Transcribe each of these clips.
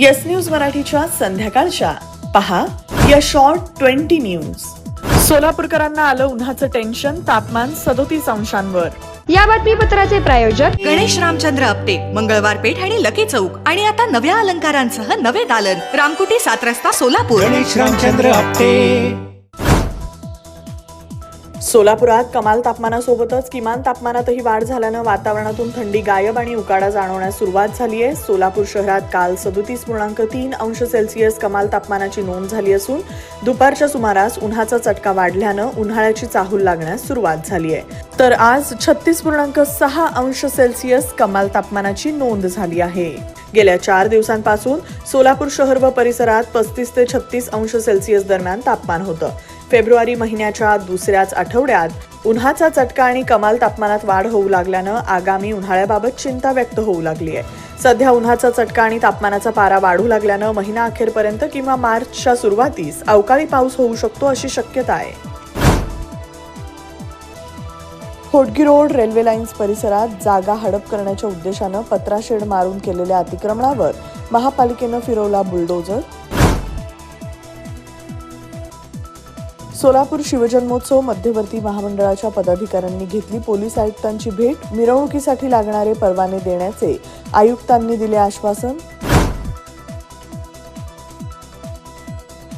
Yes news मराठीच्या संध्याकाळच्या. पहा या शॉर्ट ट्वेंटी न्यूज सोलापूरकरांना आलं उन्हाचं टेन्शन तापमान सदोतीस अंशांवर. या बातमीपत्राचे प्रायोजक गणेश रामचंद्र आपटे मंगळवार पेठ आणि लकी चौक. आणि आता नव्या अलंकारांसह नवे दालन. रामकुटी सात रस्ता सोलापूर. गणेश रामचंद्र आपटे. सोलापुरात कमाल तापमानासोबतच किमान तापमानातही वाढ झाल्यानं वातावरणातून थंडी गायब आणि उकाडा जाणवण्यास सुरुवात झाली आहे. सोलापूर शहरात काल सदोतीस पूर्णांक तीन अंश सेल्सिअस कमाल तापमानाची नोंद झाली असून दुपारच्या सुमारास उन्हाचा चटका वाढल्यानं उन्हाळ्याची चाहूल लागण्यास सुरुवात झाली आहे. तर आज छत्तीस पूर्णांक सहा अंश सेल्सिअस कमाल तापमानाची नोंद झाली आहे. गेल्या चार दिवसांपासून सोलापूर शहर व परिसरात पस्तीस ते छत्तीस अंश सेल्सिअस दरम्यान तापमान होतं. फेब्रुवारी महिन्याच्या दुसऱ्याच आठवड्यात उन्हाचा चटका आणि कमाल तापमानात वाढ होऊ लागल्यानं आगामी उन्हाळ्याबाबत चिंता व्यक्त होऊ लागली आहे. सध्या उन्हाचा चटका आणि तापमानाचा पारा वाढू लागल्यानं महिना अखेरपर्यंत किंवा मार्चच्या सुरुवातीस अवकाळी पाऊस होऊ शकतो अशी शक्यता आहे. होटगी रोड रेल्वे लाईन्स परिसरात जागा हडप करण्याच्या उद्देशानं पत्राशेड मारून केलेल्या अतिक्रमणावर महापालिकेनं फिरवला बुलडोजर सोलापूर शिवजन्मोत्सव मध्यवर्ती महामंडळाच्या पदाधिकाऱ्यांनी घेतली. पोलीस आयुक्तांची भेट मिरवणुकीसाठी लागणारे परवाने देण्याचे आयुक्तांनी दिले आश्वासन.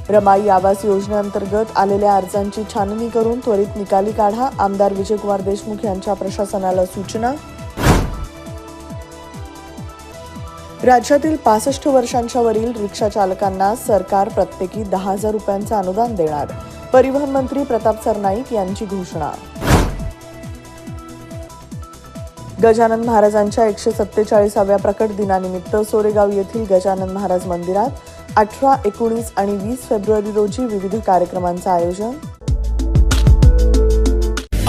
रमाई आवास योजनेअंतर्गत आलेल्या अर्जांची छाननी करून त्वरित निकाली काढा. आमदार विजयकुमार देशमुख यांच्या प्रशासनाला सूचना. राज्यातील पासष्ट वर्षांच्या वरील रिक्षा चालकांना सरकार प्रत्येकी दहा हजार रुपयांचं अनुदान देणार. परिवहन मंत्री प्रताप सरनाईक यांची घोषणा. गजानन महाराजांच्या एकशे सत्तेचाळीसाव्या प्रकट दिनानिमित्त सोरेगाव येथील गजानन महाराज मंदिरात अठरा एकोणीस आणि वीस फेब्रुवारी रोजी विविध कार्यक्रमांचं आयोजन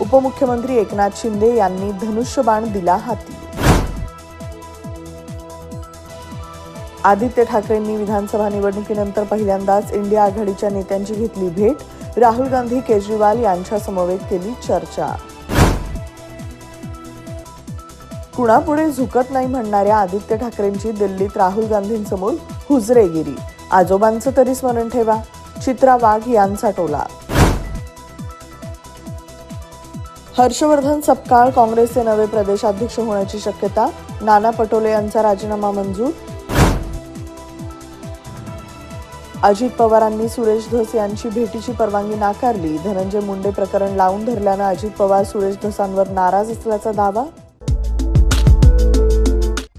उपमुख्यमंत्री एकनाथ शिंदे यांनी धनुष्यबाण दिला हाती. आदित्य ठाकरेंनी विधानसभा निवडणुकीनंतर पहिल्यांदाच इंडिया आघाडीच्या नेत्यांची घेतली भेट. राहुल गांधी केजरीवाल यांच्या समवेत केली चर्चा. कुणापुढे झुकत नाही म्हणणाऱ्या आदित्य ठाकरेंची दिल्लीत राहुल गांधींसमोर हुजरेगिरी. आजोबांचं तरी स्मरण ठेवा. चित्रा वाघ यांचा टोला. हर्षवर्धन सपकाळ काँग्रेसचे नवे प्रदेशाध्यक्ष होण्याची शक्यता नाना पटोले यांचा राजीनामा मंजूर. अजित पवारांनी सुरेश धस यांची भेटीची परवानगी नाकारली. धनंजय मुंडे प्रकरण लावून धरल्यानं अजित पवार सुरेश धसांवर नाराज असल्याचा दावा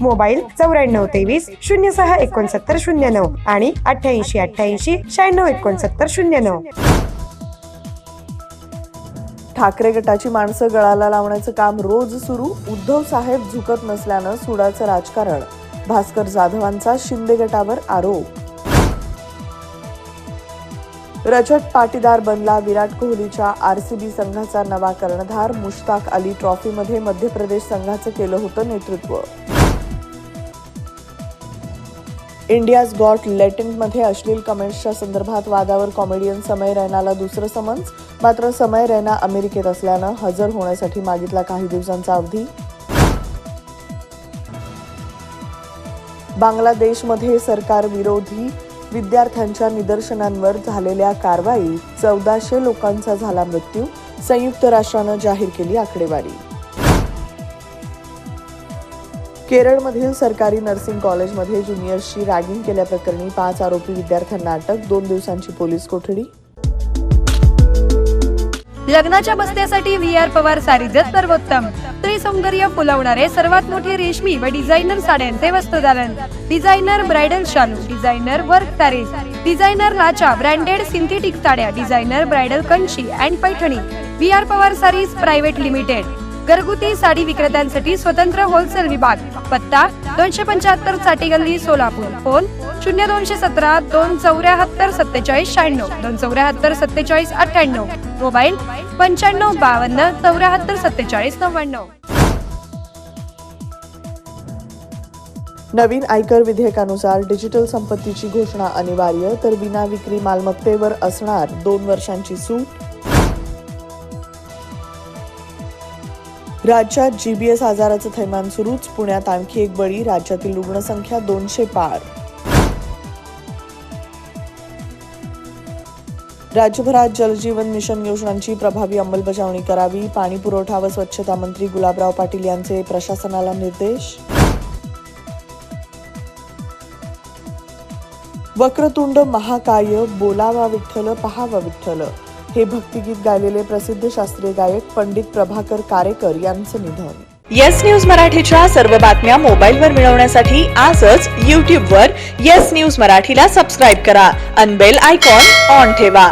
मोबाईल चौऱ्याण्णव तेवीस शून्य सहा एकोणसत्तर शून्य नऊ आणि अठ्ठ्याऐंशी अठ्ठ्याऐंशी शहाण्णव एकोणसत्तर शून्य नऊ. ठाकरे गटाची माणसं गळाला लावण्याचं काम रोज सुरू. उद्धव साहेब झुकत नसल्यानं सुडाचं राजकारण. भास्कर जाधवांचा शिंदे गटावर आरोप. रजत पाटीदार बनला विराट कोहलीच्या आरसीबी संघाचा नवा कर्णधार. मुश्ताक अली ट्रॉफीमध्ये मध्य प्रदेश संघाचं केलं होतं नेतृत्व. इंडियाज गॉट लेटेंटमध्ये अश्लील कमेंट्सच्या संदर्भात वादावर कॉमेडियन समय रैनाला दुसरं समन्स मात्र समय रैना अमेरिकेत असल्यानं हजर होण्यासाठी मागितला काही दिवसांचा अवधी. बांगलादेशमध्ये सरकार विरोधी विद्यार्थ्यांच्या निदर्शनांवर झालेल्या कारवाईत चौदाशे लोकांचा झाला मृत्यू संयुक्त राष्ट्रानं जाहीर केली आकडेवारी. केरळमधील सरकारी नर्सिंग कॉलेजमध्ये ज्युनियर्सची रॅगिंग केल्याप्रकरणी पाच आरोपी विद्यार्थ्यांना अटक दोन दिवसांची पोलीस कोठडी. लग्नाच्या बसण्यासाठी व्ही आर पवार सारीजच सर्वोत्तम. स्त्री सौंदर्य फुलवणारे सर्वात मोठे रेशमी व डिझायनर साड्यांचे वस्त्रदालन डिझायनर ब्रायडल शालू डिझायनर वर्क सारीज डिझायनर लाचा ब्रँडेड सिंथेटिक साड्या designer bridal Kanchi and Paithani. V R Pawar sarees private limited. घरगुती साडी विक्रेत्यांसाठी स्वतंत्र होलसेल विभाग. पत्ता दोनशे पंच्याहत्तरसाठी गल्ली सोलापूर. फोन शून्य दोनशे सतरा दोन चौऱ्याहत्तर सत्तेचाळीस शहाण्णव. दोन चौऱ्याहत्तर सत्तेचाळीस अठ्ठ्याण्णव. मोबाईल पंच्याण्णव बावन्न चौऱ्याहत्तर सत्तेचाळीस नव्याण्णव. नवीन आयकर विधेयकानुसार डिजिटल संपत्तीची घोषणा अनिवार्य तर विना विक्री मालमत्तेवर असणार दोन वर्षांची सूट. राज्यात जीबीएस आजाराचं थैमान सुरूच. पुण्यात आणखी एक बळी राज्यातील रुग्णसंख्या दोनशे पार. राज्यभरात जलजीवन मिशन योजनांची प्रभावी अंमलबजावणी करावी. पाणी पुरवठा व स्वच्छता मंत्री गुलाबराव पाटील यांचे प्रशासनाला निर्देश. वक्रतुंड महाकाय बोलावा विठ्ठल पहावा विठ्ठल. हे भक्तिगीत गायलेले प्रसिद्ध शास्त्रीय गायक पंडित प्रभाकर कारेकर यांचं निधन. येस न्यूज मराठीच्या सर्व बातम्या मोबाईलवर मिळवण्यासाठी आजच यूट्यूबवर येस न्यूज मराठीला सबस्क्राईब करा. अनबेल आयकॉन ऑन ठेवा.